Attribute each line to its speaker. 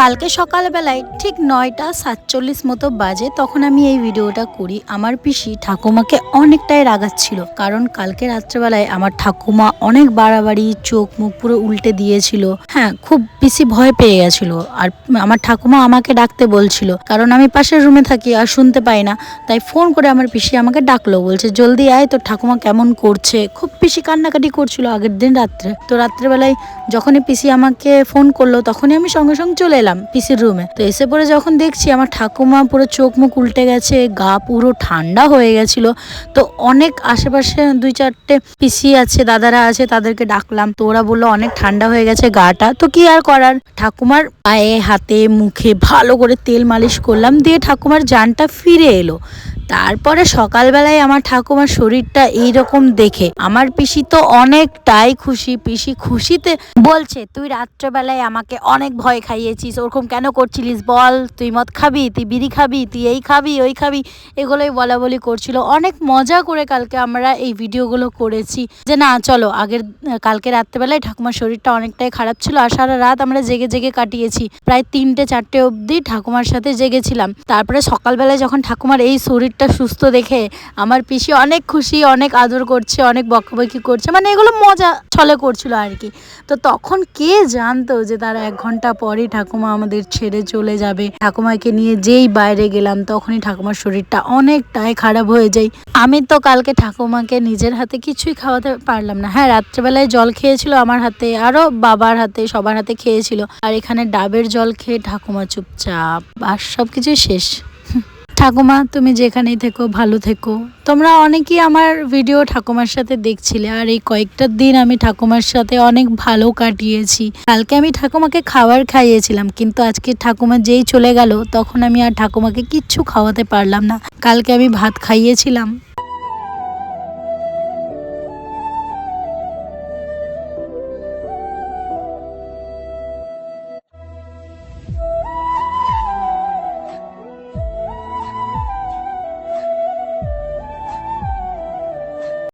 Speaker 1: কালকে সকালবেলায় ঠিক নয়টা সাতচল্লিশ মতো বাজে তখন আমি এই ভিডিওটা করি। আমার পিসি ঠাকুমাকে অনেকটাই রাগাচ্ছিল, কারণ কালকে রাত্রেবেলায় আমার ঠাকুমা অনেক বাড়াবাড়ি, চোখ মুখ পুরো উল্টে দিয়েছিল। হ্যাঁ খুব বেশি ভয় পেয়ে গেছিল। আর আমার ঠাকুমা আমাকে ডাকতে বলছিল, কারণ আমি পাশের রুমে থাকি আর শুনতে পাই না। তাই ফোন করে আমার পিসি আমাকে ডাকলো, বলছে, জলদি আয় তো ঠাকুমা কেমন করছে? খুব পিসি কান্নাকাটি করছিল আগের দিন রাত্রে। তো রাত্রেবেলায় যখনই পিসি আমাকে ফোন করল, তখনই আমি সঙ্গে সঙ্গে চলে এলাম পিসির রুমে তো এসে পরে যখন দেখছি আমার ঠাকুমা পুরো চোখ মুখ উল্টে গেছে, গা পুরো ঠান্ডা হয়ে গেছিল। তো অনেক আশেপাশে দুই চারটে পিসি আছে, দাদারা আছে, তাদেরকে ডাকলাম। তো ওরা বলল, অনেক ঠান্ডা হয়ে গেছে গাটা। তো কি আর করার? ঠাকুমার পায়ে, হাতে, মুখে ভালো করে তেল মালিশ করলাম, দিয়ে ঠাকুমার জানটা ফিরে এলো। তারপরে সকালবেলায় আমার ঠাকুমার শরীরটা এইরকম দেখে। আমার পিসি তো অনেকটাই খুশি। পিসি খুশিতে বলছে, তুই রাত্রেবেলায় আমাকে অনেক ভয় খাইয়েছিস। ওরকম কেন করছিলিস? বল, তুই মদ খাবি? তুই বিড়ি খাবি? তুই এই খাবি? ওই খাবি? এগুলোই বলা বলি করছিল। অনেক মজা করে কালকে আমরা এই ভিডিওগুলো করেছি। যে না, চলো, আগের, কালকে রাত্রেবেলায় ঠাকুমার শরীরটা অনেকটাই খারাপ ছিল আর সারা রাত আমরা জেগে জেগে কাটিয়েছি। প্রায় তিনটে, চারটে অবধি ঠাকুমার সাথে জেগেছিলাম। তারপরে সকালবেলায় যখন ঠাকুমার এই শরীরটা সুস্থ দেখে আমার পিসি অনেক খুশি, অনেক আদর করছে, অনেক বকাবকি করছে। মানে এগুলো মজা, ছলে করছিল আর কি। তো তখন কে জানতো যে তার এক ঘণ্টা পরেই ঠাকুমা আমাদের ছেড়ে চলে যাবে? ঠাকুমাকে নিয়ে যেই বাইরে গেলাম, তখনই ঠাকুমার শরীরটা অনেকটাই খারাপ হয়ে যায়। আমি তো কালকে ঠাকুমাকে নিজের হাতে কিছুই খাওয়াতে পারলাম না। হ্যাঁ রাত্রেবেলায় জল খেয়েছিল আমার হাতে আরও বাবার হাতে, সবার হাতে খেয়েছিল। আর এখানে ডাবের জল খেয়ে ঠাকুমা চুপচাপ, আর সব কিছুই শেষ। ঠাকুমা, তুমি যেখানেই থেকো, ভালো থেকো। তোমরা অনেকেই আমার ভিডিও ঠাকুমার সাথে দেখছিলে, আর এই কয়েকটা দিন আমি ঠাকুমার সাথে অনেক ভালো কাটিয়েছি। কালকে আমি ঠাকুমাকে খাবার খাইয়েছিলাম, কিন্তু আজকে ঠাকুমা যেই চলে গেল, তখন আমি আর ঠাকুমাকে কিচ্ছু খাওয়াতে পারলাম না। কালকে আমি ভাত খাইয়েছিলাম।